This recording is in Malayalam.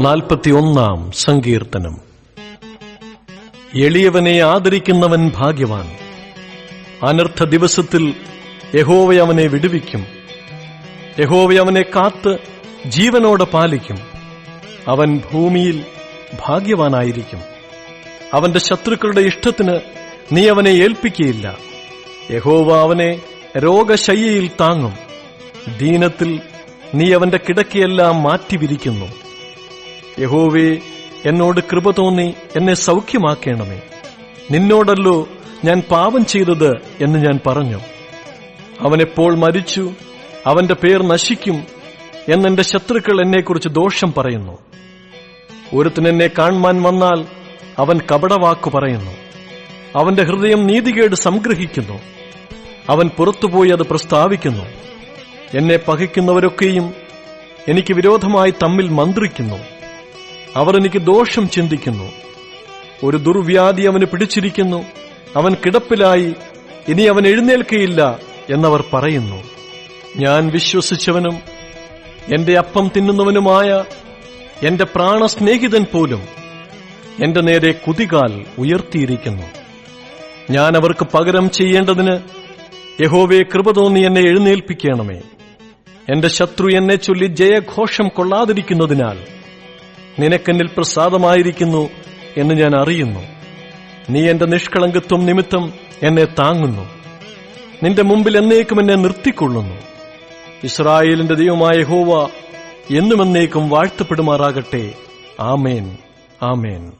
നാൽപ്പത്തിയൊന്നാം സങ്കീർത്തനം. എളിയവനെ ആദരിക്കുന്നവൻ ഭാഗ്യവാൻ. അനർത്ഥ ദിവസത്തിൽ യഹോവയവനെ വിടുവിക്കും. യഹോവയവനെ കാത്ത് ജീവനോടെ പാലിക്കും. അവൻ ഭൂമിയിൽ ഭാഗ്യവാനായിരിക്കും. അവന്റെ ശത്രുക്കളുടെ ഇഷ്ടത്തിന് നീ അവനെ ഏൽപ്പിക്കുകയില്ല യഹോവ അവനെ രോഗശയ്യയിൽ താങ്ങും. ദീനത്തിൽ നീ അവന്റെ കിടക്കയെല്ലാം മാറ്റിവിരിക്കുന്നു. യഹോവേ എന്നോട് കൃപ തോന്നി എന്നെ സൗഖ്യമാക്കേണമേ. നിന്നോടല്ലോ ഞാൻ പാപം ചെയ്തത് എന്ന് ഞാൻ പറഞ്ഞു. അവനെപ്പോൾ മരിച്ചു അവന്റെ പേർ നശിക്കും എന്നെന്റെ ശത്രുക്കൾ എന്നെക്കുറിച്ച് ദോഷം പറയുന്നു. ഒരുത്തൻ എന്നെ കാണുവാൻ വന്നാൽ അവൻ കപടവാക്കു പറയുന്നു. അവന്റെ ഹൃദയം നീതികേട് സംഗ്രഹിക്കുന്നു. അവൻ പുറത്തുപോയി അത് പ്രസ്താവിക്കുന്നു. എന്നെ പകയ്ക്കുന്നവരൊക്കെയും എനിക്ക് വിരോധമായി തമ്മിൽ മന്ത്രിക്കുന്നു. അവർ എനിക്ക് ദോഷം ചിന്തിക്കുന്നു. ഒരു ദുർവ്യാധി അവന് പിടിച്ചിരിക്കുന്നു. അവൻ കിടപ്പിലായി. ഇനി അവൻ എഴുന്നേൽക്കയില്ല എന്നവർ പറയുന്നു. ഞാൻ വിശ്വസിച്ചവനും എന്റെ അപ്പം തിന്നുന്നവനുമായ എന്റെ പ്രാണസ്നേഹിതൻ പോലും എന്റെ നേരെ കുതികാൽ ഉയർത്തിയിരിക്കുന്നു. ഞാൻ അവർക്ക് പകരം ചെയ്യേണ്ടതിന് യഹോവയെ കൃപ തോന്നി എന്നെ എഴുന്നേൽപ്പിക്കണമേ. എന്റെ ശത്രു എന്നെ ചൊല്ലി ജയഘോഷം കൊള്ളാതിരിക്കുന്നതിനാൽ നിനക്കെന്നിൽ പ്രസാദമായിരിക്കുന്നു എന്ന് ഞാൻ അറിയുന്നു. നീ എന്റെ നിഷ്കളങ്കത്വം നിമിത്തം എന്നെ താങ്ങുന്നു. നിന്റെ മുമ്പിൽ എന്നേക്കും എന്നെ നിർത്തിക്കൊള്ളുന്നു. ഇസ്രായേലിന്റെ ദൈവമായ ഹോവ എന്നുമെന്നേക്കും വാഴ്ത്തപ്പെടുമാറാകട്ടെ. ആമേൻ. ആമേൻ.